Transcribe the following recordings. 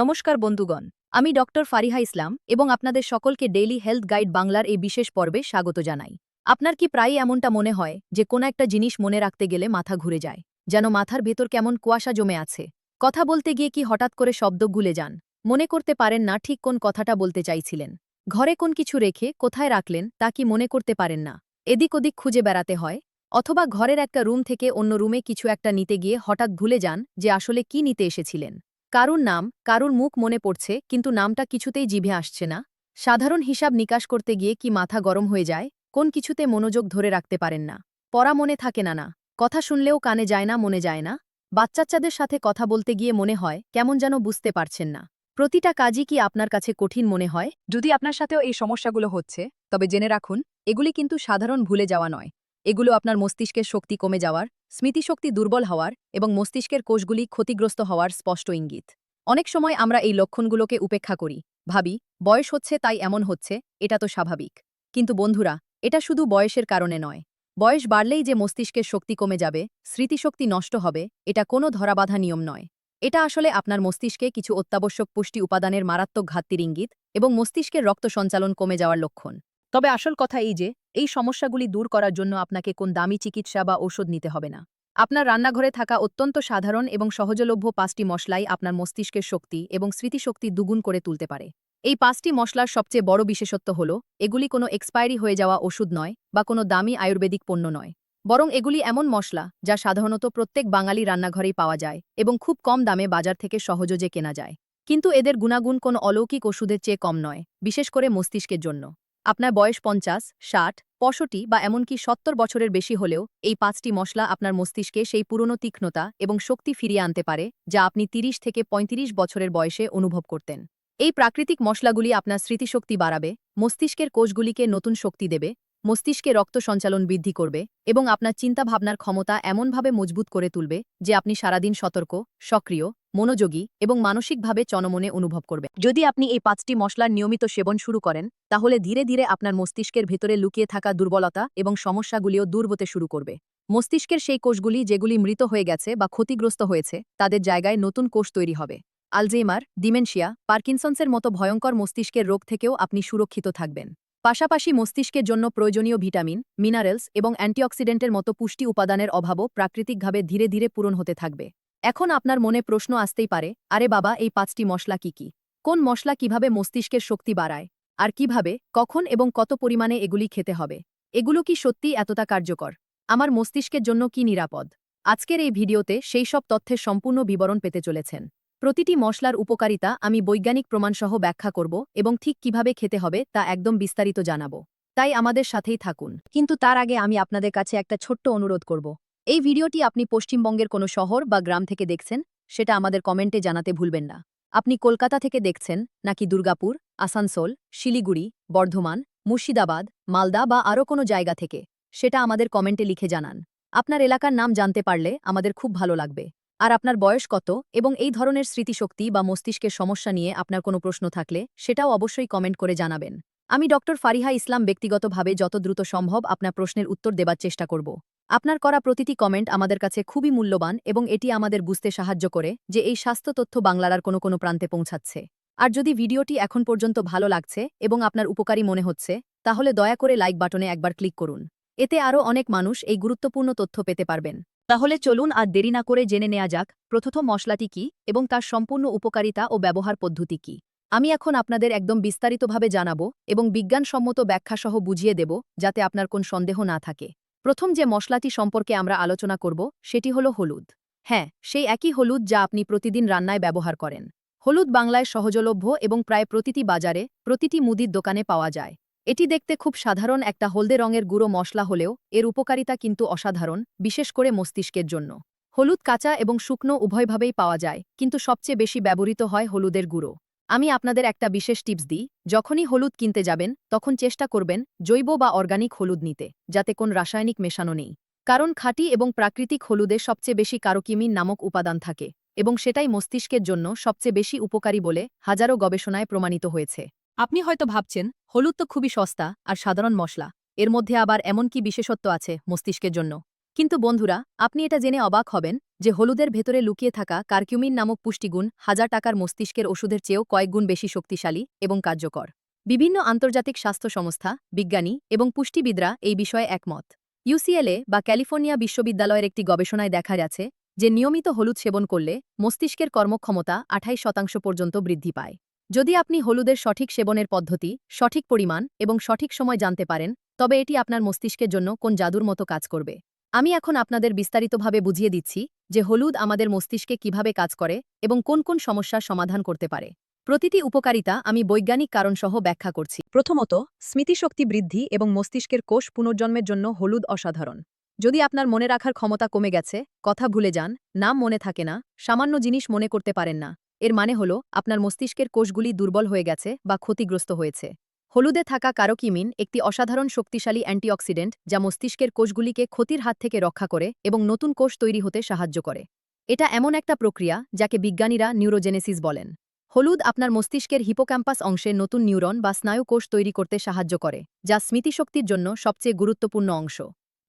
নমস্কার বন্ধুগণ, আমি ডক্টর ফারিহা ইসলাম এবং আপনাদের সকলকে ডেইলি হেলথ গাইড বাংলার এই বিশেষ পর্বে স্বাগত জানাই। আপনার কি প্রায়ই এমনটা মনে হয় যে কোনো একটা জিনিস মনে রাখতে গেলে মাথা ঘুরে যায়, যেন মাথার ভেতর কেমন কুয়াশা জমে আছে? কথা বলতে গিয়ে কি হঠাৎ করে শব্দ গুলে যান? মনে করতে পারেন না ঠিক কোন কথাটা বলতে চাইছিলেন। ঘরে কোন কিছু রেখে কোথায় রাখলেন তা কি মনে করতে পারেন না? এদিক ওদিক খুঁজে বেড়াতে হয়, অথবা ঘরের একটা রুম থেকে অন্য রুমে কিছু একটা নিতে গিয়ে হঠাৎ ভুলে যান যে আসলে কি নিতে এসেছিলেন। কারুর নাম কারুর মুখ মনে পড়ছে, কিন্তু নামটা কিছুতেই জিভে আসছে না। সাধারণ হিসাব নিকাশ করতে গিয়ে কি মাথা গরম হয়ে যায়, কোন কিছুতে মনোযোগ ধরে রাখতে পারেন না। পড়া মনে থাকে না না। কথা শুনলেও কানে যায় না, মনে যায় না। বাচ্চাচ্চাদের সাথে কথা বলতে গিয়ে মনে হয়, কেমন যেন বুঝতে পারছেন না। প্রতিটা কাজই কি আপনার কাছে কঠিন মনে হয়? যদি আপনার সাথেও এই সমস্যাগুলো হচ্ছে, তবে জেনে রাখুন, এগুলি কিন্তু সাধারণ ভুলে যাওয়া নয়। এগুলো আপনার মস্তিষ্কের শক্তি কমে যাওয়ার, স্মৃতিশক্তি দুর্বল হওয়ার এবং মস্তিষ্কের কোষগুলি ক্ষতিগ্রস্ত হওয়ার স্পষ্ট ইঙ্গিত। অনেক সময় আমরা এই লক্ষণগুলোকে উপেক্ষা করি, ভাবি, বয়স হচ্ছে তাই এমন হচ্ছে, এটা তো স্বাভাবিক। কিন্তু বন্ধুরা, এটা শুধু বয়সের কারণে নয়। বয়স বাড়লেই যে মস্তিষ্কের শক্তি কমে যাবে, স্মৃতিশক্তি নষ্ট হবে, এটা কোনো ধরাবাধা নিয়ম নয়। এটা আসলে আপনার মস্তিষ্কে কিছু অত্যাবশ্যক পুষ্টি উপাদানের মারাত্মক ঘাটতির ইঙ্গিত এবং মস্তিষ্কের রক্ত সঞ্চালন কমে যাওয়ার লক্ষণ। তবে আসল কথা এই যে, এই সমস্যাগুলি দূর করার জন্য আপনাকে কোন দামি চিকিৎসা বা ওষুধ নিতে হবে না। আপনার রান্নাঘরে থাকা অত্যন্ত সাধারণ এবং সহজলভ্য পাঁচটি মশলাই আপনার মস্তিষ্কের শক্তি এবং স্মৃতিশক্তি দুগুণ করে তুলতে পারে। এই পাঁচটি মশলার সবচেয়ে বড় বিশেষত্ব হল, এগুলি কোনো এক্সপায়ারি হয়ে যাওয়া ওষুধ নয় বা কোনো দামি আয়ুর্বেদিক পণ্য নয়। বরং এগুলি এমন মশলা যা সাধারণত প্রত্যেক বাঙালি রান্নাঘরেই পাওয়া যায় এবং খুব কম দামে বাজার থেকে সহজে কেনা যায়। কিন্তু এদের গুণাগুণ কোনো অলৌকিক ওষুধের চেয়ে কম নয়, বিশেষ করে মস্তিষ্কের জন্য। আপনার বয়স পঞ্চাশ, ষাট, পঁয়ষট্টি বা এমনকি সত্তর বছরের বেশি হলেও এই পাঁচটি মশলা আপনার মস্তিষ্কে সেই পুরনো তীক্ষ্ণতা এবং শক্তি ফিরিয়ে আনতে পারে যা আপনি ৩০ থেকে ৩৫ বছরের বয়সে অনুভব করতেন। এই প্রাকৃতিক মশলাগুলি আপনার স্মৃতিশক্তি বাড়াবে, মস্তিষ্কের কোষগুলিকে নতুন শক্তি দেবে, মস্তিষ্কে রক্ত সঞ্চালন বৃদ্ধি করবে এবং আপনার চিন্তাভাবনার ক্ষমতা এমনভাবে মজবুত করে তুলবে যে আপনি সারাদিন সতর্ক, সক্রিয় মনোযোগী এবং মানসিকভাবে চনমনে অনুভব করবে। যদি আপনি এই পাঁচটি মশলার নিয়মিত সেবন শুরু করেন, তাহলে ধীরে ধীরে আপনার মস্তিষ্কের ভেতরে লুকিয়ে থাকা দুর্বলতা এবং সমস্যাগুলিও দূর হতে শুরু করবে। মস্তিষ্কের সেই কোষগুলি যেগুলি মৃত হয়ে গেছে বা ক্ষতিগ্রস্ত হয়েছে, তাদের জায়গায় নতুন কোষ তৈরি হবে। আলজেইমার ডিমেনশিয়া, পার্কিনসন্সের মতো ভয়ঙ্কর মস্তিষ্কের রোগ থেকেও আপনি সুরক্ষিত থাকবেন। পাশাপাশি মস্তিষ্কের জন্য প্রয়োজনীয় ভিটামিন, মিনারেলস এবং অ্যান্টিঅক্সিডেন্টের মতো পুষ্টি উপাদানের অভাবও প্রাকৃতিকভাবে ধীরে ধীরে পূরণ হতে থাকবে। এখন আপনার মনে প্রশ্ন আসতেই পারে, আরে বাবা, এই পাঁচটি মশলা কি কি? কোন মশলা কীভাবে মস্তিষ্কের শক্তি বাড়ায়? আর কীভাবে, কখন এবং কত পরিমাণে এগুলি খেতে হবে? এগুলো কি সত্যি এতটা কার্যকর? আমার মস্তিষ্কের জন্য কি নিরাপদ? আজকের এই ভিডিওতে সেই সব তথ্যের সম্পূর্ণ বিবরণ পেতে চলেছেন। প্রতিটি মশলার উপকারিতা আমি বৈজ্ঞানিক প্রমাণসহ ব্যাখ্যা করব এবং ঠিক কীভাবে খেতে হবে তা একদম বিস্তারিত জানাব। তাই আমাদের সাথেই থাকুন। কিন্তু তার আগে আমি আপনাদের কাছে একটা ছোট্ট অনুরোধ করব। এই ভিডিওটি আপনি পশ্চিমবঙ্গের কোনো শহর বা গ্রাম থেকে দেখছেন, সেটা আমাদের কমেন্টে জানাতে ভুলবেন না। আপনি কলকাতা থেকে দেখছেন নাকি দুর্গাপুর, আসানসোল, শিলিগুড়ি, বর্ধমান, মুর্শিদাবাদ, মালদা বা আরও কোনো জায়গা থেকে, সেটা আমাদের কমেন্টে লিখে জানান। আপনার এলাকার নাম জানতে পারলে আমাদের খুব ভালো লাগবে। আর আপনার বয়স কত এবং এই ধরনের স্মৃতিশক্তি বা মস্তিষ্কের সমস্যা নিয়ে আপনার কোনো প্রশ্ন থাকলে সেটাও অবশ্যই কমেন্ট করে জানাবেন। আমি ডক্টর ফারিহা ইসলাম ব্যক্তিগতভাবে যত দ্রুত সম্ভব আপনার প্রশ্নের উত্তর দেবার চেষ্টা করব। আপনার করা প্রতিটি কমেন্ট আমাদের কাছে খুবই মূল্যবান এবং এটি আমাদের বুঝতে সাহায্য করে যে এই স্বাস্থ্য তথ্য বাংলার কোনো কোনো প্রান্তে পৌঁছাচ্ছে। আর যদি ভিডিওটি এখন পর্যন্ত ভালো লাগছে এবং আপনার উপকারী মনে হচ্ছে, তাহলে দয়া করে লাইক বাটনে একবার ক্লিক করুন। এতে আরও অনেক মানুষ এই গুরুত্বপূর্ণ তথ্য পেতে পারবেন। তাহলে চলুন আর দেরি না করে জেনে নেওয়া যাক প্রথম মশলাটি কি এবং তার সম্পূর্ণ উপকারিতা ও ব্যবহার পদ্ধতি কি। আমি এখন আপনাদের একদম বিস্তারিতভাবে জানাব এবং বিজ্ঞানসম্মত ব্যাখ্যাসহ বুঝিয়ে দেব, যাতে আপনার কোন সন্দেহ না থাকে। প্রথম যে মশলাটি সম্পর্কে আমরা আলোচনা করব, সেটি হল হলুদ। হ্যাঁ সেই একই হলুদ যা আপনি প্রতিদিন রান্নায় ব্যবহার করেন। হলুদ বাংলায় সহজলভ্য এবং প্রায় প্রতিটি বাজারে, প্রতিটি মুদির দোকানে পাওয়া যায়। এটি দেখতে খুব সাধারণ একটা হলদে রঙের গুঁড়ো মশলা হলেও এর উপকারিতা কিন্তু অসাধারণ, বিশেষ করে মস্তিষ্কের জন্য। হলুদ কাঁচা এবং শুকনো উভয়ভাবেই পাওয়া যায়, কিন্তু সবচেয়ে বেশি ব্যবহৃত হয় হলুদের গুঁড়ো। আমি আপনাদের একটা বিশেষ টিপস দিই, যখনই হলুদ কিনতে যাবেন, তখন চেষ্টা করবেন জৈব বা অর্গানিক হলুদ নিতে, যাতে কোন রাসায়নিক মেশানো নেই। কারণ খাঁটি এবং প্রাকৃতিক হলুদে সবচেয়ে বেশি কারোকিমিন নামক উপাদান থাকে, এবং সেটাই মস্তিষ্কের জন্য সবচেয়ে বেশি উপকারী বলে হাজারো গবেষণায় প্রমাণিত হয়েছে। আপনি হয়তো ভাবছেন, হলুদ তো খুবই সস্তা আর সাধারণ মশলা, এর মধ্যে আবার এমন কি বিশেষত্ব আছে মস্তিষ্কের জন্য? কিন্তু বন্ধুরা, আপনি এটা জেনে অবাক হবেন যে হলুদের ভেতরে লুকিয়ে থাকা কার্কিউমিন নামক পুষ্টিগুণ হাজার টাকার মস্তিষ্কের ওষুধের চেয়েও কয়েকগুণ বেশি শক্তিশালী এবং কার্যকর। বিভিন্ন আন্তর্জাতিক স্বাস্থ্য সংস্থা, বিজ্ঞানী এবং পুষ্টিবিদরা এই বিষয়ে একমত। ইউসিএলএ বা ক্যালিফোর্নিয়া বিশ্ববিদ্যালয়ের একটি গবেষণায় দেখা গেছে যে নিয়মিত হলুদ সেবন করলে মস্তিষ্কের কর্মক্ষমতা আঠাইশ শতাংশ পর্যন্ত বৃদ্ধি পায়। যদি আপনি হলুদের সঠিক সেবনের পদ্ধতি, সঠিক পরিমাণ এবং সঠিক সময় জানতে পারেন, তবে এটি আপনার মস্তিষ্কের জন্য কোন জাদুর মতো কাজ করবে। আমি এখন আপনাদের বিস্তারিতভাবে বুঝিয়ে দিচ্ছি যে হলুদ আমাদের মস্তিষ্কে কীভাবে কাজ করে এবং কোন কোন সমস্যার সমাধান করতে পারে। প্রতিটি উপকারিতা আমি বৈজ্ঞানিক কারণসহ ব্যাখ্যা করছি। প্রথমত, স্মৃতিশক্তি বৃদ্ধি এবং মস্তিষ্কের কোষ পুনর্জন্মের জন্য হলুদ অসাধারণ। যদি আপনার মনে রাখার ক্ষমতা কমে গেছে, কথা ভুলে যান, নাম মনে থাকে না, সামান্য জিনিস মনে করতে পারেন না। এর মানে হল, আপনার মস্তিষ্কের কোষগুলি দুর্বল হয়ে গেছে বা ক্ষতিগ্রস্ত হয়েছে। হলুদে থাকা কারোকিমিন একটি অসাধারণ শক্তিশালী অ্যান্টিঅক্সিডেন্ট যা মস্তিষ্কের কোষগুলিকে ক্ষতির হাত থেকে রক্ষা করে এবং নতুন কোষ তৈরি হতে সাহায্য করে। এটা এমন একটা প্রক্রিয়া যাকে বিজ্ঞানীরা নিউরোজেনেসিস বলেন। হলুদ আপনার মস্তিষ্কের হিপোক্যাম্পাস অংশে নতুন নিউরন বা স্নায়ু কোষ তৈরি করতে সাহায্য করে, যা স্মৃতিশক্তির জন্য সবচেয়ে গুরুত্বপূর্ণ অংশ।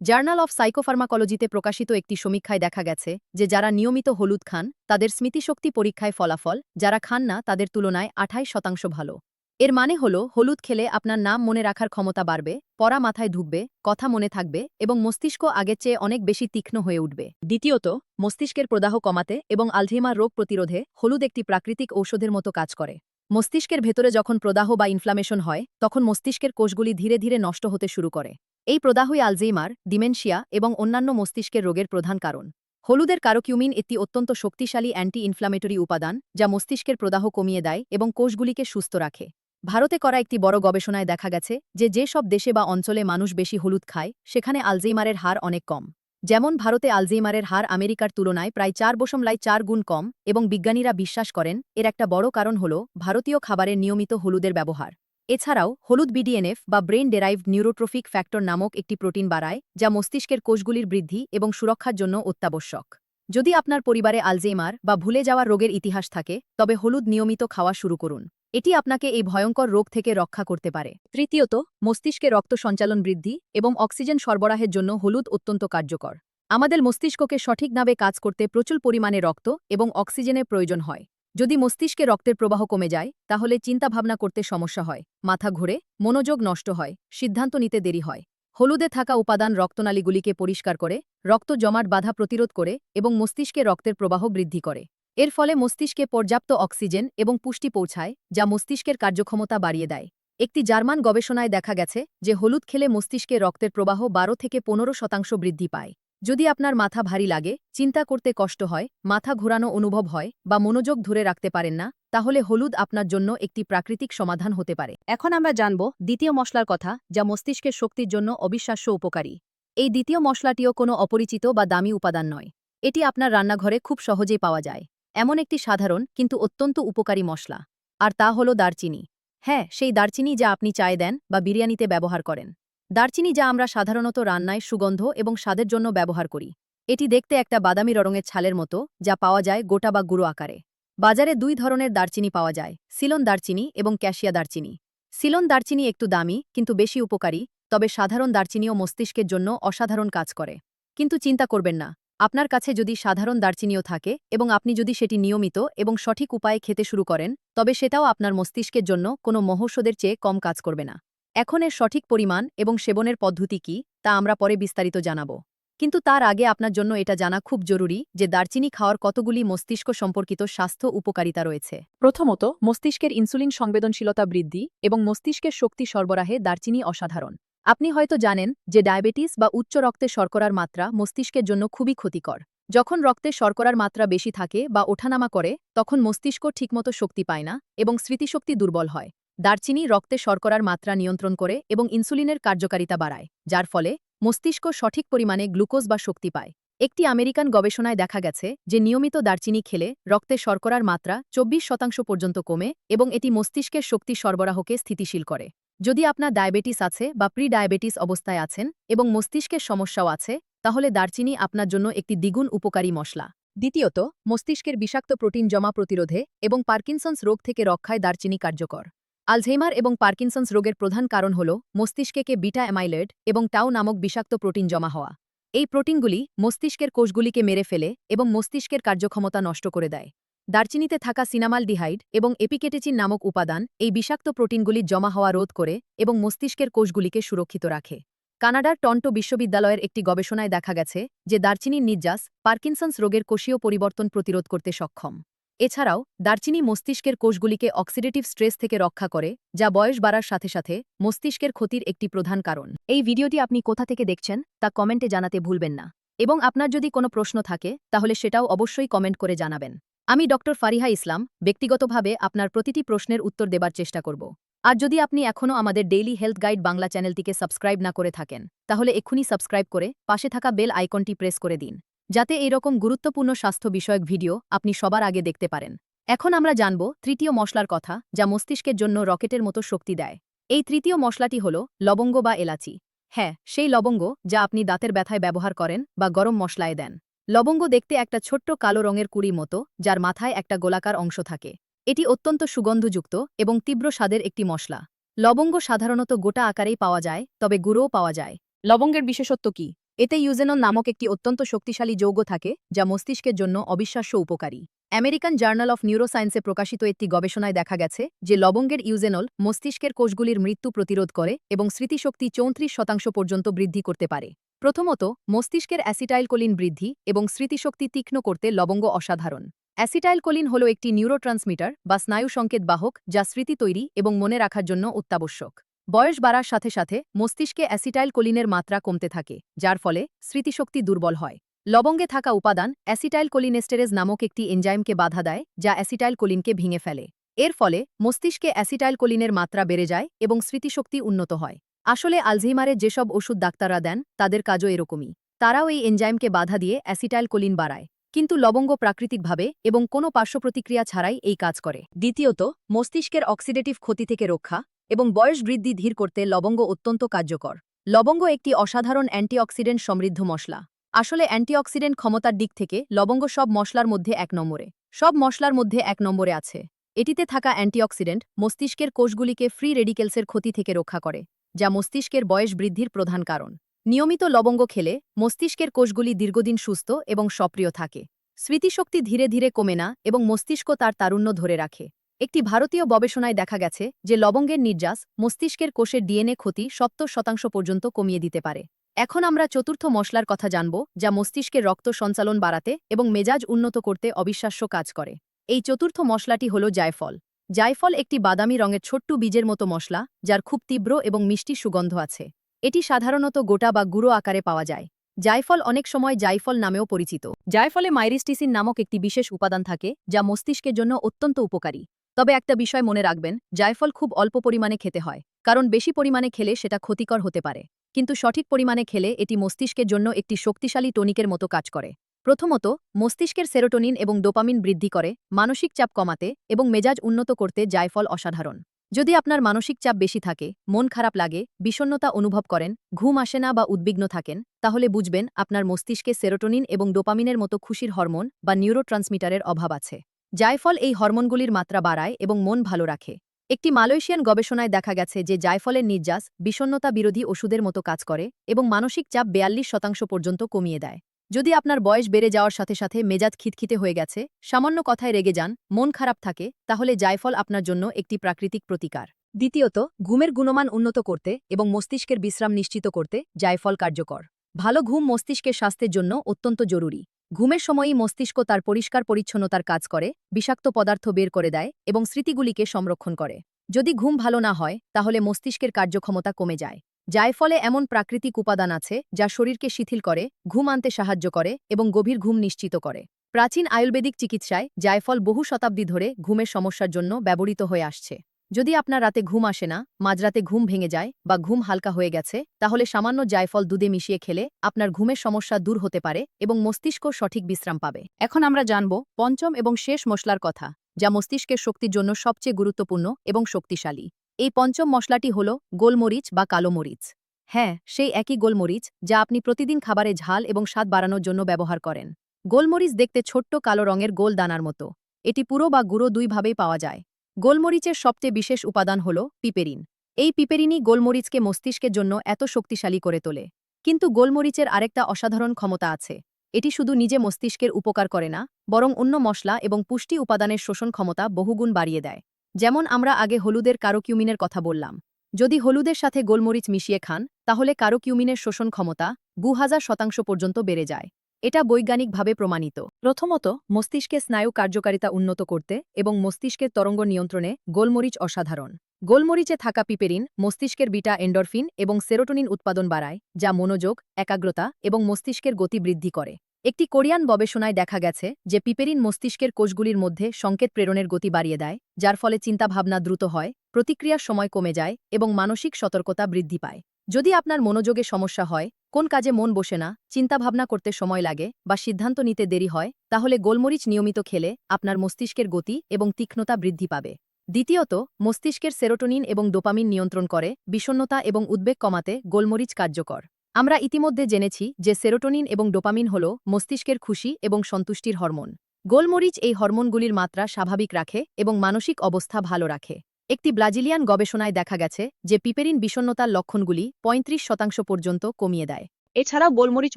জার্নাল অফ সাইকোফার্মাকোলজিতে প্রকাশিত একটি সমীক্ষায় দেখা গেছে যে যারা নিয়মিত হলুদ খান, তাদের স্মৃতিশক্তি পরীক্ষায় ফলাফল, যারা খান না, তাদের তুলনায় আঠাইশ শতাংশ ভালো। এর মানে হল, হলুদ খেলে আপনার নাম মনে রাখার ক্ষমতা বাড়বে, পড়া মাথায় ঢুকবে, কথা মনে থাকবে এবং মস্তিষ্ক আগের চেয়ে অনেক বেশি তীক্ষ্ণ হয়ে উঠবে। দ্বিতীয়ত, মস্তিষ্কের প্রদাহ কমাতে এবং আলঝেইমার রোগ প্রতিরোধে হলুদ একটি প্রাকৃতিক ঔষধের মতো কাজ করে। মস্তিষ্কের ভেতরে যখন প্রদাহ বা ইনফ্লামেশন হয়, তখন মস্তিষ্কের কোষগুলি ধীরে ধীরে নষ্ট হতে শুরু করে। এই প্রদাহই আলজেইমার ডিমেনশিয়া এবং অন্যান্য মস্তিষ্কের রোগের প্রধান কারণ। হলুদের কারোকিউমিন একটি অত্যন্ত শক্তিশালী অ্যান্টি ইনফ্লামেটরি উপাদান, যা মস্তিষ্কের প্রদাহ কমিয়ে দেয় এবং কোষগুলিকে সুস্থ রাখে। ভারতে করা একটি বড় গবেষণায় দেখা গেছে যে যে সব দেশে বা অঞ্চলে মানুষ বেশি হলুদ খায়, সেখানে আলজেইমারের হার অনেক কম। যেমন ভারতে আলজেইমারের হার আমেরিকার তুলনায় প্রায় চার বসমলাই চার গুণ কম এবং বিজ্ঞানীরা বিশ্বাস করেন, এর একটা বড় কারণ হল ভারতীয় খাবারের নিয়মিত হলুদের ব্যবহার। এছাড়াও হলুদ বিডিএনএফ বা ব্রেন ডেরাইভড নিউরোট্রফিক ফ্যাক্টর নামক একটি প্রোটিন বাড়ায়, যা মস্তিষ্কের কোষগুলির বৃদ্ধি এবং সুরক্ষার জন্য অত্যাবশ্যক। যদি আপনার পরিবারে আলজেইমার বা ভুলে যাওয়ার রোগের ইতিহাস থাকে, তবে হলুদ নিয়মিত খাওয়া শুরু করুন। এটি আপনাকে এই ভয়ঙ্কর রোগ থেকে রক্ষা করতে পারে। তৃতীয়ত, মস্তিষ্কে রক্ত সঞ্চালন বৃদ্ধি এবং অক্সিজেন সরবরাহের জন্য হলুদ অত্যন্ত কার্যকর। আমাদের মস্তিষ্ককে সঠিকভাবে কাজ করতে প্রচুর পরিমাণে রক্ত এবং অক্সিজেনের প্রয়োজন হয়। যদি মস্তিষ্কে রক্তের প্রবাহ কমে যায়, তাহলে চিন্তাভাবনা করতে সমস্যা হয়, মাথা ঘুরে, মনোযোগ নষ্ট হয়, সিদ্ধান্ত নিতে দেরি হয়। হলুদে থাকা উপাদান রক্তনালীগুলিকে পরিষ্কার করে, রক্ত জমাট বাধা প্রতিরোধ করে এবং মস্তিষ্কে রক্তের প্রবাহ বৃদ্ধি করে। এর ফলে মস্তিষ্কে পর্যাপ্ত অক্সিজেন এবং পুষ্টি পৌঁছায়, যা মস্তিষ্কের কার্যক্ষমতা বাড়িয়ে দেয়। একটি জার্মান গবেষণায় দেখা গেছে যে হলুদ খেলে মস্তিষ্কে রক্তের প্রবাহ বারো থেকে পনেরো শতাংশ বৃদ্ধি পায়। যদি আপনার মাথা ভারী লাগে, চিন্তা করতে কষ্ট হয়, মাথা ঘোরানো অনুভব হয় বা মনোযোগ ধরে রাখতে পারেন না, তাহলে হলুদ আপনার জন্য একটি প্রাকৃতিক সমাধান হতে পারে। এখন আমরা জানব দ্বিতীয় মশলার কথা, যা মস্তিষ্কের শক্তির জন্য অবিশ্বাস্য উপকারী। এই দ্বিতীয় মশলাটিও কোনো অপরিচিত বা দামি উপাদান নয়। এটি আপনার রান্নাঘরে খুব সহজেই পাওয়া যায়। এমন একটি সাধারণ, কিন্তু অত্যন্ত উপকারী মশলা। আর তা হল দারচিনি। হ্যাঁ সেই দারচিনি যা আপনি চায় দেন বা বিরিয়ানিতে ব্যবহার করেন। দারচিনি যা আমরা সাধারণত রান্নায় সুগন্ধ এবং স্বাদের জন্য ব্যবহার করি। এটি দেখতে একটা বাদামি রঙের ছালের মতো, যা পাওয়া যায় গোটা বা গুঁড়ো আকারে। বাজারে দুই ধরনের দারচিনি পাওয়া যায়, সিলন দারচিনি এবং ক্যাশিয়া দারচিনি। সিলন দারচিনি একটু দামি, কিন্তু বেশি উপকারী, তবে সাধারণ দারচিনিও মস্তিষ্কের জন্য অসাধারণ কাজ করে। কিন্তু চিন্তা করবেন না। আপনার কাছে যদি সাধারণ দারচিনিও থাকে এবং আপনি যদি সেটি নিয়মিত এবং সঠিক উপায়ে খেতে শুরু করেন, তবে সেটাও আপনার মস্তিষ্কের জন্য কোনো মহৌষধের চেয়ে কম কাজ করবে না। এখন এর সঠিক পরিমাণ এবং সেবনের পদ্ধতি কি, তা আমরা পরে বিস্তারিত জানাব। কিন্তু তার আগে আপনার জন্য এটা জানা খুব জরুরি যে দারচিনি খাওয়ার কতগুলি মস্তিষ্ক সম্পর্কিত স্বাস্থ্য উপকারিতা রয়েছে। প্রথমত, মস্তিষ্কের ইনসুলিন সংবেদনশীলতা বৃদ্ধি এবং মস্তিষ্কের শক্তি সরবরাহে দারচিনি অসাধারণ। আপনি হয়তো জানেন যে ডায়াবেটিস বা উচ্চ রক্তে শর্করার মাত্রা মস্তিষ্কের জন্য খুবই ক্ষতিকর। যখন রক্তে শর্করার মাত্রা বেশি থাকে বা ওঠানামা করে, তখন মস্তিষ্ক ঠিকমতো শক্তি পায় না এবং স্মৃতিশক্তি দুর্বল হয়। দারচিনি রক্তে শর্করার মাত্রা নিয়ন্ত্রণ করে এবং ইনসুলিনের কার্যকারিতা বাড়ায়, যার ফলে মস্তিষ্ক সঠিক পরিমাণে গ্লুকোজ বা শক্তি পায়। একটি আমেরিকান গবেষণায় দেখা গেছে যে নিয়মিত দারচিনি খেলে রক্তে শর্করার মাত্রা চব্বিশ শতাংশ পর্যন্ত কমে এবং এটি মস্তিষ্কের শক্তি সরবরাহকে স্থিতিশীল করে। যদি আপনার ডায়াবেটিস আছে বা প্রি ডায়াবেটিস অবস্থায় আছেন এবং মস্তিষ্কের সমস্যাও আছে, তাহলে দারচিনি আপনার জন্য একটি দ্বিগুণ উপকারী মশলা। দ্বিতীয়ত, মস্তিষ্কের বিষাক্ত প্রোটিন জমা প্রতিরোধে এবং পার্কিনসন্স রোগ থেকে রক্ষায় দারচিনি কার্যকর। আলঝেইমার এবং পার্কিনসন্স রোগের প্রধান কারণ হল মস্তিষ্কেকে বিটা অ্যামাইলয়েড এবং টাও নামক বিষাক্ত প্রোটিন জমা হওয়া। এই প্রোটিনগুলি মস্তিষ্কের কোষগুলিকে মেরে ফেলে এবং মস্তিষ্কের কার্যক্ষমতা নষ্ট করে দেয়। দারচিনিতে থাকা সিনামালডিহাইড এবং এপিকেটেচিন নামক উপাদান এই বিষাক্ত প্রোটিনগুলি জমা হওয়া রোধ করে এবং মস্তিষ্কের কোষগুলিকে সুরক্ষিত রাখে। কানাডার টন্টো বিশ্ববিদ্যালয়ের একটি গবেষণায় দেখা গেছে যে দারচিনির নির্যাস পার্কিনসন্স রোগের কোষীয় পরিবর্তন প্রতিরোধ করতে সক্ষম। এছাড়াও, দারচিনি মস্তিষ্কের কোষগুলিকে অক্সিডেটিভ স্ট্রেস থেকে রক্ষা করে, যা বয়স বাড়ার সাথে সাথে মস্তিষ্কের ক্ষতির একটি প্রধান কারণ। এই ভিডিওটি আপনি কোথা থেকে দেখছেন, তা কমেন্টে জানাতে ভুলবেন না। এবং আপনার যদি কোনো প্রশ্ন থাকে, তাহলে সেটাও অবশ্যই কমেন্ট করে জানাবেন। আমি ডক্টর ফারিহা ইসলাম, ব্যক্তিগতভাবে আপনার প্রতিটি প্রশ্নের উত্তর দেবার চেষ্টা করব। আর যদি আপনি এখনও আমাদের ডেইলি হেলথ গাইড বাংলা চ্যানেলটিকে সাবস্ক্রাইব না করে থাকেন, তাহলে এক্ষুনি সাবস্ক্রাইব করে পাশে থাকা বেল আইকনটি প্রেস করে দিন, যাতে এইরকম গুরুত্বপূর্ণ স্বাস্থ্য বিষয়ক ভিডিও আপনি সবার আগে দেখতে পারেন। এখন আমরা জানব তৃতীয় মশলার কথা, যা মস্তিষ্কের জন্য রকেটের মতো শক্তি দেয়। এই তৃতীয় মশলাটি হল লবঙ্গ বা এলাচি। হ্যাঁ সেই লবঙ্গ যা আপনি দাঁতের ব্যথায় ব্যবহার করেন বা গরম মশলায় দেন। লবঙ্গ দেখতে একটা ছোট্ট কালো রঙের কুড়ি মতো, যার মাথায় একটা গোলাকার অংশ থাকে। এটি অত্যন্ত সুগন্ধযুক্ত এবং তীব্র স্বাদের একটি মশলা। লবঙ্গ সাধারণত গোটা আকারেই পাওয়া যায়, তবে গুঁড়োও পাওয়া যায়। লবঙ্গের বিশেষত্ব কি? এতে ইউজেনন নামক একটি অত্যন্ত শক্তিশালী যৌগ থাকে, যা মস্তিষ্কের জন্য অবিশ্বাস্য উপকারী। আমেরিকান জার্নাল অফ নিউরোসায়েন্সে প্রকাশিত একটি গবেষণায় দেখা গেছে যে লবঙ্গের ইউজেনল মস্তিষ্কের কোষগুলির মৃত্যু প্রতিরোধ করে এবং স্মৃতিশক্তি চৌত্রিশ শতাংশ পর্যন্ত বৃদ্ধি করতে পারে। প্রথমত, মস্তিষ্কের অ্যাসিটাইলকোলিন বৃদ্ধি এবং স্মৃতিশক্তি তীক্ষ্ণ করতে লবঙ্গ অসাধারণ। অ্যাসিটাইলকোলিন হল একটি নিউরোট্রান্সমিটার বা স্নায়ু সংকেত বাহক যা স্মৃতি তৈরি এবং মনে রাখার জন্য অত্যাবশ্যক। বয়স বাড়ার সাথে সাথে, মস্তিষ্কে অ্যাসিটাইলকোলিনের মাত্রা কমতে থাকে, যার ফলে স্মৃতিশক্তি দুর্বল হয়। লবঙ্গে থাকা উপাদান অ্যাসিটাইলকোলিনেস্টেরেজ নামক একটি এনজাইমকে বাধা দেয়, যা অ্যাসিটাইলকোলিনকে ভেঙে ফেলে। এর ফলে, মস্তিষ্কে অ্যাসিটাইলকোলিনের মাত্রা বেড়ে যায় এবং স্মৃতিশক্তি উন্নত হয়। আসলে আলঝেইমারের যেসব ওষুধ ডাক্তাররা দেন, তাদের কাজও এরকমই। তারাও এই এনজাইমকে বাধা দিয়ে অ্যাসিটাইলকোলিন বাড়ায়। কিন্তু লবঙ্গ প্রাকৃতিকভাবে এবং কোনো পার্শ্বপ্রতিক্রিয়া ছাড়াই এই কাজ করে। দ্বিতীয়ত, মস্তিষ্কের অক্সিডেটিভ ক্ষতি থেকে রক্ষা এবং বয়স বৃদ্ধি ধীর করতে লবঙ্গ অত্যন্ত কার্যকর। লবঙ্গ একটি অসাধারণ অ্যান্টিঅক্সিডেন্ট সমৃদ্ধ মশলা। আসলে অ্যান্টিঅক্সিডেন্ট ক্ষমতার দিক থেকে লবঙ্গ সব মশলার মধ্যে এক নম্বরে। সব মশলার মধ্যে এক নম্বরে আছে। এটিতে থাকা অ্যান্টিঅক্সিডেন্ট মস্তিষ্কের কোষগুলিকে ফ্রি রেডিকেলসের ক্ষতি থেকে রক্ষা করে। যা মস্তিষ্কের বয়স বৃদ্ধির প্রধান কারণ। নিয়মিত লবঙ্গ খেলে মস্তিষ্কের কোষগুলি দীর্ঘদিন সুস্থ এবং সক্রিয় থাকে। স্মৃতিশক্তি ধীরে ধীরে কমে না এবং মস্তিষ্ক তার তারুণ্য ধরে রাখে। একটি ভারতীয় গবেষণায় দেখা গেছে যে লবঙ্গের নির্যাস মস্তিষ্কের কোষের ডিএনএ ক্ষতি সত্তর শতাংশ পর্যন্ত কমিয়ে দিতে পারে। এখন আমরা চতুর্থ মশলার কথা জানব যা মস্তিষ্কের রক্ত সঞ্চালন বাড়াতে এবং মেজাজ উন্নত করতে অবিশ্বাস্য কাজ করে। এই চতুর্থ মশলাটি হল জায়ফল। জায়ফল একটি বাদামি রঙের ছোট্ট বীজের মতো মশলা, যার খুব তীব্র এবং মিষ্টি সুগন্ধ আছে। এটি সাধারণত গোটা বা গুঁড়ো আকারে পাওয়া যায়। জায়ফল অনেক সময় জায়ফল নামেও পরিচিত। জায়ফলে মাইরিস্টিসিন নামক একটি বিশেষ উপাদান থাকে, যা মস্তিষ্কের জন্য অত্যন্ত উপকারী। তবে একটা বিষয় মনে রাখবেন, জায়ফল খুব অল্প পরিমাণে খেতে হয়, কারণ বেশি পরিমাণে খেলে সেটা ক্ষতিকর হতে পারে। কিন্তু সঠিক পরিমাণে খেলে এটি মস্তিষ্কের জন্য একটি শক্তিশালী টনিকের মতো কাজ করে। প্রথমত, মস্তিষ্কের সেরোটোনিন এবং ডোপামিন বৃদ্ধি করে, মানসিক চাপ কমাতে এবং মেজাজ উন্নত করতে জায়ফল অসাধারণ। যদি আপনার মানসিক চাপ বেশি থাকে, মন খারাপ লাগে বিষণ্নতা অনুভব করেন, ঘুম আসে না বা উদ্বিগ্ন থাকেন, তাহলে বুঝবেন আপনার মস্তিষ্কে সেরোটোনিন এবং ডোপামিনের মতো খুশির হরমোন বা নিউরোট্রান্সমিটারের অভাব আছে। জায়ফল এই হরমোনগুলির মাত্রা বাড়ায় এবং মন ভালো রাখে। একটি মালয়েশিয়ান গবেষণায় দেখা গেছে যে জায়ফলের নির্যাস বিষণ্নতা বিরোধী ওষুধের মতো কাজ করে এবং মানসিক চাপ বেয়াল্লিশ শতাংশ পর্যন্ত কমিয়ে দেয়। যদি আপনার বয়স বেড়ে যাওয়ার সাথে সাথে মেজাজ খিতখিতে হয়ে গেছে, সামান্য কথায় রেগে যান, মন খারাপ থাকে, তাহলে জায়ফল আপনার জন্য একটি প্রাকৃতিক প্রতিকার। দ্বিতীয়ত, ঘুমের গুণমান উন্নত করতে এবং মস্তিষ্কের বিশ্রাম নিশ্চিত করতে জায়ফল কার্যকর। ভালো ঘুম মস্তিষ্কের স্বাস্থ্যের জন্য অত্যন্ত জরুরি। ঘুমের সময়ই মস্তিষ্ক তার পরিষ্কার পরিচ্ছন্নতার কাজ করে, বিষাক্ত পদার্থ বের করে দেয় এবং স্মৃতিগুলিকে সংরক্ষণ করে। যদি ঘুম ভালো না হয়, তাহলে মস্তিষ্কের কার্যক্ষমতা কমে যায়। জায়ফলে এমন প্রাকৃতিক উপাদান আছে যা শরীরকে শিথিল করে, ঘুম আনতে সাহায্য করে এবং গভীর ঘুম নিশ্চিত করে। প্রাচীন আয়ুর্বেদিক চিকিৎসায় জায়ফল বহু শতাব্দী ধরে ঘুমের সমস্যার জন্য ব্যবহৃত হয়ে আসছে। যদি আপনার রাতে ঘুম আসে না, মাঝরাতে ঘুম ভেঙে যায় বা ঘুম হালকা হয়ে গেছে, তাহলে সামান্য জায়ফল দুধে মিশিয়ে খেলে আপনার ঘুমের সমস্যা দূর হতে পারে এবং মস্তিষ্ক সঠিক বিশ্রাম পাবে। এখন আমরা জানব পঞ্চম এবং শেষ মশলার কথা, যা মস্তিষ্কের শক্তির জন্য সবচেয়ে গুরুত্বপূর্ণ এবং শক্তিশালী। এই পঞ্চম মশলাটি হল গোলমরিচ বা কালো মরিচ। হ্যাঁ সেই একই গোলমরিচ যা আপনি প্রতিদিন খাবারে ঝাল এবং স্বাদ বাড়ানোর জন্য ব্যবহার করেন। গোলমরিচ দেখতে ছোট্ট কালো রঙের গোল দানার মতো। এটি পুরো বা গুঁড়ো দুইভাবেই পাওয়া যায়। গোলমরিচের সবচেয়ে বিশেষ উপাদান হল পিপেরিন। এই পিপেরিনই গোলমরিচকে মস্তিষ্কের জন্য এত শক্তিশালী করে তোলে। কিন্তু গোলমরিচের আরেকটা অসাধারণ ক্ষমতা আছে। এটি শুধু নিজে মস্তিষ্কের উপকার করে না, বরং অন্য মশলা এবং পুষ্টি উপাদানের শোষণ ক্ষমতা বহুগুণ বাড়িয়ে দেয়। যেমন আমরা আগে হলুদের কারোকিউমিনের কথা বললাম। যদি হলুদের সাথে গোলমরিচ মিশিয়ে খান, তাহলে কারোকিউমিনের শোষণ ক্ষমতা দু হাজার শতাংশ পর্যন্ত বেড়ে যায়। এটা বৈজ্ঞানিকভাবে প্রমাণিত। প্রথমত, মস্তিষ্কে স্নায়ু কার্যকারিতা উন্নত করতে এবং মস্তিষ্কের তরঙ্গ নিয়ন্ত্রণে গোলমরিচ অসাধারণ। গোলমরিচে থাকা পিপেরিন মস্তিষ্কের বিটা এন্ডরফিন এবং সেরোটোনিন উৎপাদন বাড়ায়, যা মনোযোগ, একাগ্রতা এবং মস্তিষ্কের গতি বৃদ্ধি করে। একটি কোরিয়ান গবেষণায় দেখা গেছে যে পিপেরিন মস্তিষ্কের কোষগুলির মধ্যে সংকেত প্রেরণের গতি বাড়িয়ে দেয়, যার ফলে চিন্তাভাবনা দ্রুত হয়, প্রতিক্রিয়ার সময় কমে যায় এবং মানসিক সতর্কতা বৃদ্ধি পায়। যদি আপনার মনোযোগে সমস্যা হয়, কোন কাজে মন বসে না, চিন্তাভাবনা করতে সময় লাগে বা সিদ্ধান্ত নিতে দেরি হয়, তাহলে গোলমরিচ নিয়মিত খেলে আপনার মস্তিষ্কের গতি এবং তীক্ষ্ণতা বৃদ্ধি পাবে। দ্বিতীয়ত, মস্তিষ্কের সেরোটোনিন এবং ডোপামিন নিয়ন্ত্রণ করে বিষণ্নতা এবং উদ্বেগ কমাতে গোলমরিচ কার্যকর। আমরা ইতিমধ্যে জেনেছি যে সেরোটোনিন এবং ডোপামিন হল মস্তিষ্কের খুশি এবং সন্তুষ্টির হরমোন। গোলমরিচ এই হরমোনগুলির মাত্রা স্বাভাবিক রাখে এবং মানসিক অবস্থা ভালো রাখে। একটি ব্রাজিলিয়ান গবেষণায় দেখা গেছে যে পিপেরিন বিষণ্নতার লক্ষণগুলি ৩৫ শতাংশ পর্যন্ত কমিয়ে দেয়। এছাড়াও গোলমরিচ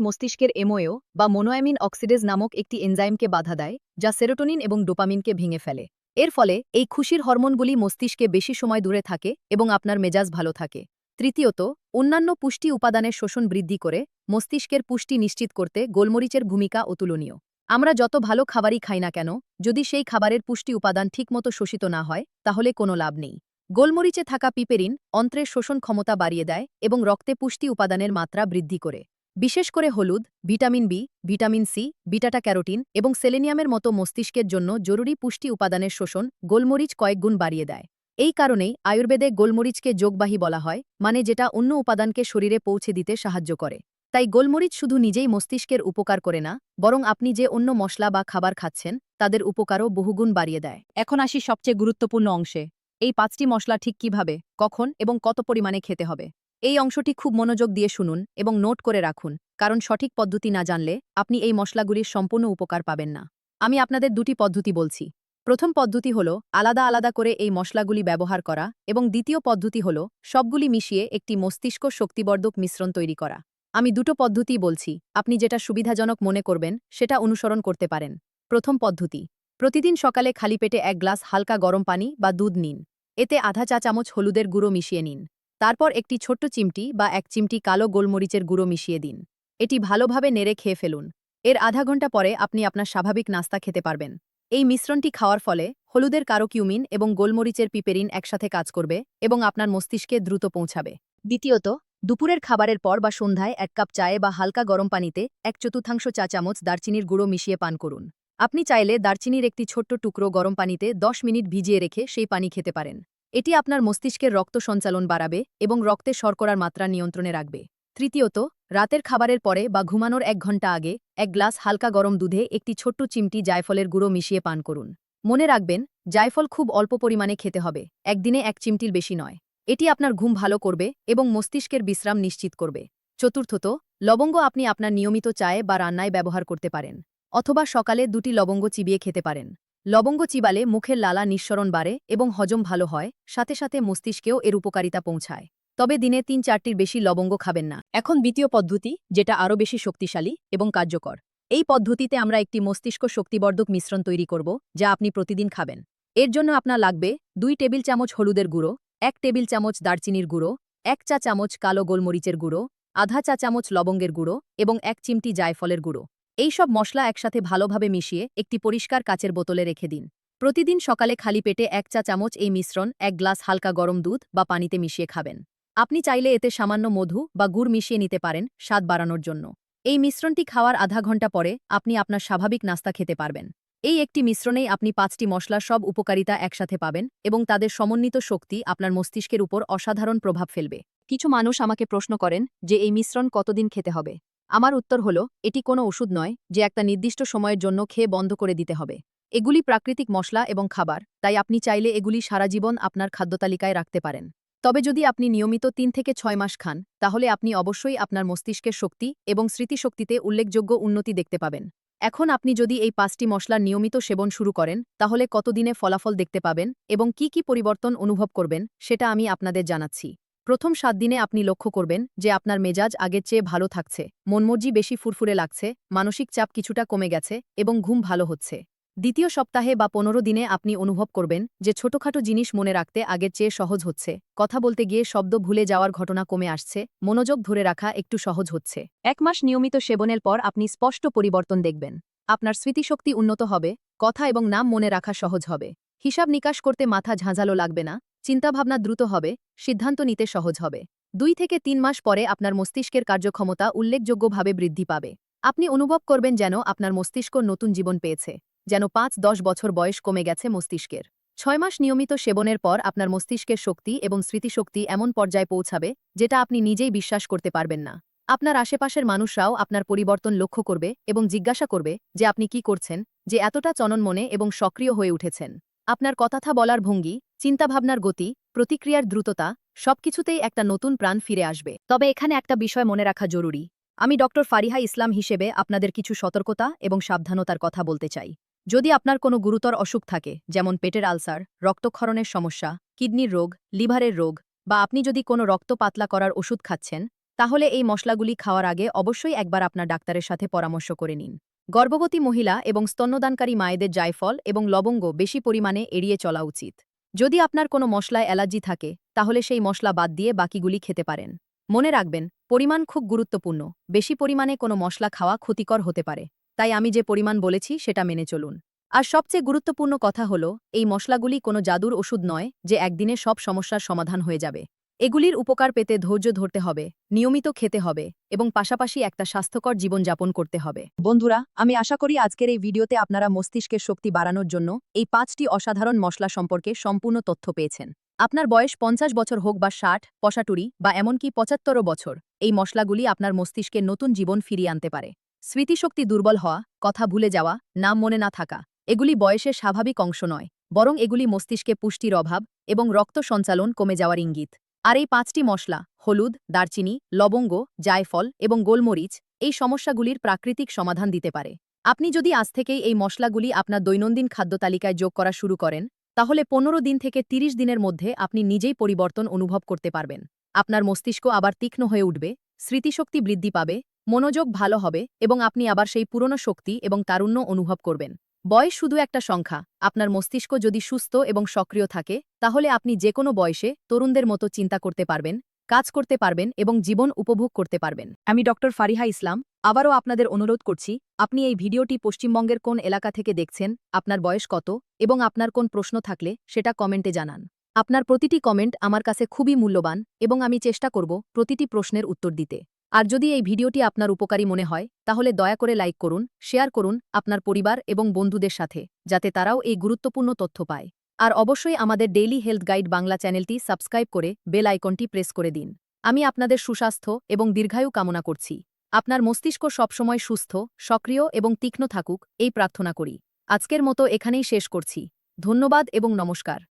মস্তিষ্কের এমোয়েও বা মোনোঅ্যামিন অক্সিডেজ নামক একটি এনজাইমকে বাধা দেয়, যা সেরোটোনিন এবং ডোপামিনকে ভেঙে ফেলে। এর ফলে এই খুশির হরমোনগুলি মস্তিষ্কে বেশি সময় দূরে থাকে এবং আপনার মেজাজ ভালো থাকে। তৃতীয়ত, অন্যান্য পুষ্টি উপাদানের শোষণ বৃদ্ধি করে মস্তিষ্কের পুষ্টি নিশ্চিত করতে গোলমরিচের ভূমিকা অতুলনীয়। আমরা যত ভালো খাবারই খাই না কেন, যদি সেই খাবারের পুষ্টি উপাদান ঠিকমতো শোষিত না হয়, তাহলে কোনো লাভ নেই। গোলমরিচে থাকা পিপেরিন অন্ত্রের শোষণ ক্ষমতা বাড়িয়ে দেয় এবং রক্তে পুষ্টি উপাদানের মাত্রা বৃদ্ধি করে। বিশেষ করে হলুদ, ভিটামিন বি, ভিটামিন সি, বিটাটা ক্যারোটিন এবং সেলেনিয়ামের মতো মস্তিষ্কের জন্য জরুরি পুষ্টি উপাদানের শোষণ গোলমরিচ কয়েকগুণ বাড়িয়ে দেয়। এই কারণেই আয়ুর্বেদে গোলমরিচকে যোগবাহী বলা হয় মানে যেটা অন্য উপাদানকে শরীরে পৌঁছে দিতে সাহায্য করে। তাই গোলমরিচ শুধু নিজেই মস্তিষ্কের উপকার করে না, বরং আপনি যে অন্য মশলা বা খাবার খাচ্ছেন, তাদের উপকারও বহুগুণ বাড়িয়ে দেয়। এখন আসি সবচেয়ে গুরুত্বপূর্ণ অংশে, এই পাঁচটি মশলা ঠিক কীভাবে, কখন এবং কত পরিমাণে খেতে হবে। এই অংশটি খুব মনোযোগ দিয়ে শুনুন এবং নোট করে রাখুন, কারণ সঠিক পদ্ধতি না জানলে আপনি এই মশলাগুলির সম্পূর্ণ উপকার পাবেন না। আমি আপনাদের দুটি পদ্ধতি বলছি। প্রথম পদ্ধতি হল, আলাদা আলাদা করে এই মশলাগুলি ব্যবহার করা এবং দ্বিতীয় পদ্ধতি হল, সবগুলি মিশিয়ে একটি মস্তিষ্ক শক্তিবর্ধক মিশ্রণ তৈরি করা। আমি দুটো পদ্ধতি বলছি, আপনি যেটা সুবিধাজনক মনে করবেন, সেটা অনুসরণ করতে পারেন। প্রথম পদ্ধতি, প্রতিদিন সকালে খালি পেটে এক গ্লাস হালকা গরম পানি বা দুধ নিন। এতে আধা চা চামচ হলুদের গুঁড়ো মিশিয়ে নিন। তারপর একটি ছোট্ট চিমটি বা এক চিমটি কালো গোলমরিচের গুঁড়ো মিশিয়ে দিন। এটি ভালোভাবে নেড়ে খেয়ে ফেলুন। এর আধা ঘণ্টা পরে আপনি আপনার স্বাভাবিক নাস্তা খেতে পারবেন। এই মিশ্রণটি খাওয়ার ফলে হলুদের কারোকিউমিন এবং গোলমরিচের পিপেরিন একসাথে কাজ করবে এবং আপনার মস্তিষ্কে দ্রুত পৌঁছাবে। দ্বিতীয়ত, দুপুরের খাবারের পর বা সন্ধ্যায় এক কাপ চায়ে বা হালকা গরম পানিতে এক চতুর্থাংশ চা চামচ দারচিনির গুঁড়ো মিশিয়ে পান করুন। আপনি চাইলে দারচিনির একটি ছোট্ট টুকরো গরম পানিতে 10 মিনিট ভিজিয়ে রেখে সেই পানি খেতে পারেন। এটি আপনার মস্তিষ্কের রক্ত সঞ্চালন বাড়াবে এবং রক্তে শর্করার মাত্রা নিয়ন্ত্রণে রাখবে। তৃতীয়ত রাতের খাবারের পরে বা ঘুমানোর এক ঘণ্টা আগে, এক গ্লাস হালকা গরম দুধে একটি ছোট্ট চিমটি জায়ফলের গুঁড়ো মিশিয়ে পান করুন। মনে রাখবেন, জায়ফল খুব অল্প পরিমাণে খেতে হবে, একদিনে এক চিমটির বেশি নয়। এটি আপনার ঘুম ভালো করবে এবং মস্তিষ্কের বিশ্রাম নিশ্চিত করবে। চতুর্থত, লবঙ্গ আপনি আপনার নিয়মিত চায়ে বা রান্নায় ব্যবহার করতে পারেন, অথবা সকালে দুটি লবঙ্গ চিবিয়ে খেতে পারেন। লবঙ্গ চিবালে মুখের লালা নিঃসরণ বাড়ে এবং হজম ভালো হয়, সাথে সাথে মস্তিষ্কেও এর উপকারিতা পৌঁছায়। তবে দিনে তিন চারটির বেশি লবঙ্গ খাবেন না। এখন দ্বিতীয় পদ্ধতি, যেটা আরও বেশি শক্তিশালী এবং কার্যকর। এই পদ্ধতিতে আমরা একটি মস্তিষ্ক শক্তিবর্ধক মিশ্রণ তৈরি করব, যা আপনি প্রতিদিন খাবেন। এর জন্য আপনার লাগবে দুই টেবিল চামচ হলুদের গুঁড়ো, এক টেবিল চামচ দারচিনির গুঁড়ো, এক চা চামচ কালো গোলমরিচের গুঁড়ো, আধা চা চামচ লবঙ্গের গুঁড়ো এবং এক চিমটি জায়ফলের গুঁড়ো। এই সব মশলা একসাথে ভালোভাবে মিশিয়ে একটি পরিষ্কার কাচের বোতলে রেখে দিন। প্রতিদিন সকালে খালি পেটে এক চা চামচ এই মিশ্রণ, এক গ্লাস হালকা গরম দুধ বা পানিতে মিশিয়ে খাবেন। আপনি চাইলে এতে সামান্য মধু বা গুড় মিশিয়ে নিতে পারেন স্বাদ বাড়ানোর জন্য। এই মিশ্রণটি খাওয়ার আধা ঘণ্টা পরে আপনি আপনার স্বাভাবিক নাস্তা খেতে পারবেন। এই একটি মিশ্রণেই আপনি পাঁচটি মশলার সব উপকারিতা একসাথে পাবেন এবং তাদের সমন্বিত শক্তি আপনার মস্তিষ্কের উপর অসাধারণ প্রভাব ফেলবে। কিছু মানুষ আমাকে প্রশ্ন করেন যে এই মিশ্রণ কতদিন খেতে হবে? আমার উত্তর হল, এটি কোনো ওষুধ নয় যে একটা নির্দিষ্ট সময়ের জন্য খেয়ে বন্ধ করে দিতে হবে। এগুলি প্রাকৃতিক মশলা এবং খাবার, তাই আপনি চাইলে এগুলি সারা জীবন আপনার খাদ্যতালিকায় রাখতে পারেন। তবে যদি আপনি নিয়মিত তিন থেকে ছয় মাস খান, তাহলে আপনি অবশ্যই আপনার মস্তিষ্কের শক্তি এবং স্মৃতিশক্তিতে উল্লেখযোগ্য উন্নতি দেখতে পাবেন। এখন আপনি যদি এই পাঁচটি মশলার নিয়মিত সেবন শুরু করেন, তাহলে কতদিনে ফলাফল দেখতে পাবেন এবং কি কি পরিবর্তন অনুভব করবেন, সেটা আমি আপনাদের জানাচ্ছি। প্রথম সাত দিনে আপনি লক্ষ্য করবেন যে আপনার মেজাজ আগের চেয়ে ভালো থাকছে, মনমর্জি বেশি ফুরফুরে লাগছে, মানসিক চাপ কিছুটা কমে গেছে এবং ঘুম ভালো হচ্ছে। দ্বিতীয় সপ্তাহে বা পনেরো দিনে আপনি অনুভব করবেন যে ছোটখাটো জিনিস মনে রাখতে আগের চেয়ে সহজ হচ্ছে। কথা বলতে গিয়ে শব্দ ভুলে যাওয়ার ঘটনা কমে আসছে, মনোযোগ ধরে রাখা একটু সহজ হচ্ছে। এক মাস নিয়মিত সেবনের পর আপনি স্পষ্ট পরিবর্তন দেখবেন। আপনার স্মৃতিশক্তি উন্নত হবে, কথা এবং নাম মনে রাখা সহজ হবে। হিসাব নিকাশ করতে মাথা ঝাঁঝালো লাগবে না, চিন্তাভাবনা দ্রুত হবে, সিদ্ধান্ত নিতে সহজ হবে। দুই থেকে তিন মাস পরে আপনার মস্তিষ্কের কার্যক্ষমতা উল্লেখযোগ্যভাবে বৃদ্ধি পাবে। আপনি অনুভব করবেন যেন আপনার মস্তিষ্ক নতুন জীবন পেয়েছে। যেন পাঁচ দশ বছর বয়স কমে গেছে মস্তিষ্কের। ছয় মাস নিয়মিত সেবনের পর আপনার মস্তিষ্কের শক্তি এবং স্মৃতিশক্তি এমন পর্যায়ে পৌঁছাবে, যেটা আপনি নিজেই বিশ্বাস করতে পারবেন না। আপনার আশেপাশের মানুষরাও আপনার পরিবর্তন লক্ষ্য করবে এবং জিজ্ঞাসা করবে যে আপনি কি করছেন, যে এতটা চননমনে এবং সক্রিয় হয়ে উঠেছেন। আপনার কথাথা বলার ভঙ্গি, চিন্তাভাবনার গতি, প্রতিক্রিয়ার দ্রুততা, সবকিছুতেই একটা নতুন প্রাণ ফিরে আসবে। তবে এখানে একটা বিষয় মনে রাখা জরুরি। আমি ডক্টর ফারিহা ইসলাম হিসেবে আপনাদের কিছু সতর্কতা এবং সাবধানতার কথা বলতে চাই। যদি আপনার কোনো গুরুতর অসুখ থাকে, যেমন পেটের আলসার, রক্তক্ষরণের সমস্যা, কিডনির রোগ, লিভারের রোগ, বা আপনি যদি কোনো রক্ত পাতলা করার ওষুধ খাচ্ছেন, তাহলে এই মশলাগুলি খাওয়ার আগে অবশ্যই একবার আপনার ডাক্তারের সাথে পরামর্শ করে নিন। গর্ভবতী মহিলা এবং স্তন্যদানকারী মায়েদের জায়ফল এবং লবঙ্গ বেশি পরিমাণে এড়িয়ে চলা উচিত। যদি আপনার কোনো মশলায় অ্যালার্জি থাকে, তাহলে সেই মশলা বাদ দিয়ে বাকিগুলি খেতে পারেন। মনে রাখবেন, পরিমাণ খুব গুরুত্বপূর্ণ। বেশি পরিমাণে কোনো মশলা খাওয়া ক্ষতিকর হতে পারে। তাই আমি যে পরিমাণ বলেছি সেটা মেনে চলুন। আর সবচেয়ে গুরুত্বপূর্ণ কথা হল, এই মশলাগুলি কোনো জাদুর ওষুধ নয় যে একদিনে সব সমস্যার সমাধান হয়ে যাবে। এগুলির উপকার পেতে ধৈর্য ধরতে হবে, নিয়মিত খেতে হবে এবং পাশাপাশি একটা স্বাস্থ্যকর জীবনযাপন করতে হবে। বন্ধুরা, আমি আশা করি আজকের এই ভিডিওতে আপনারা মস্তিষ্কের শক্তি বাড়ানোর জন্য এই পাঁচটি অসাধারণ মশলা সম্পর্কে সম্পূর্ণ তথ্য পেয়েছেন। আপনার বয়স পঞ্চাশ বছর হোক বা ষাট পশাটুরি বা এমনকি পঁচাত্তরও বছর, এই মশলাগুলি আপনার মস্তিষ্কে নতুন জীবন ফিরিয়ে আনতে পারে। স্মৃতিশক্তি দুর্বল হওয়া, কথা ভুলে যাওয়া, নাম মনে না থাকা, এগুলি বয়সের স্বাভাবিক অংশ নয়, বরং এগুলি মস্তিষ্কে পুষ্টির অভাব এবং রক্ত সঞ্চালন কমে যাওয়ার ইঙ্গিত। আর এই পাঁচটি মশলা, হলুদ, দারচিনি, লবঙ্গ, জায়ফল এবং গোলমরিচ, এই সমস্যাগুলির প্রাকৃতিক সমাধান দিতে পারে। আপনি যদি আজ থেকেই এই মশলাগুলি আপনার দৈনন্দিন খাদ্য তালিকায় যোগ করা শুরু করেন, তাহলে পনেরো দিন থেকে ৩০ দিনের মধ্যে আপনি নিজেই পরিবর্তন অনুভব করতে পারবেন। আপনার মস্তিষ্ক আবার তীক্ষ্ণ হয়ে উঠবে, স্মৃতিশক্তি বৃদ্ধি পাবে মনোযোগ ভালো হবে এবং আপনি আবার সেই পুরনো শক্তি এবং তারুণ্য অনুভব করবেন। বয়স শুধু একটা সংখ্যা, আপনার মস্তিষ্ক যদি সুস্থ এবং সক্রিয় থাকে, তাহলে আপনি যে কোনো বয়সে তরুণদের মতো চিন্তা করতে পারবেন, কাজ করতে পারবেন এবং জীবন উপভোগ করতে পারবেন। আমি ডক্টর ফারিহা ইসলাম, আবারও আপনাদের অনুরোধ করছি, আপনি এই ভিডিওটি পশ্চিমবঙ্গের কোন এলাকা থেকে দেখছেন, আপনার বয়স কত এবং আপনার কোন প্রশ্ন থাকলে সেটা কমেন্টে জানান। আপনার প্রতিটি কমেন্ট আমার কাছে খুবই মূল্যবান এবং আমি চেষ্টা করব প্রতিটি প্রশ্নের উত্তর দিতে। আর যদি এই ভিডিওটি আপনার উপকারী মনে হয়, তাহলে দয়া করে লাইক করুন, শেয়ার করুন আপনার পরিবার এবং বন্ধুদের সাথে, যাতে তারাও এই গুরুত্বপূর্ণ তথ্য পায়। আর অবশ্যই আমাদের ডেইলি হেলথ গাইড বাংলা চ্যানেলটি সাবস্ক্রাইব করে বেল আইকনটি প্রেস করে দিন। আমি আপনাদের সুস্বাস্থ্য এবং দীর্ঘায়ু কামনা করছি। আপনার মস্তিষ্ক সবসময় সুস্থ, সক্রিয় এবং তীক্ষ্ণ থাকুক, এই প্রার্থনা করি। আজকের মতো এখানেই শেষ করছি। ধন্যবাদ এবং নমস্কার।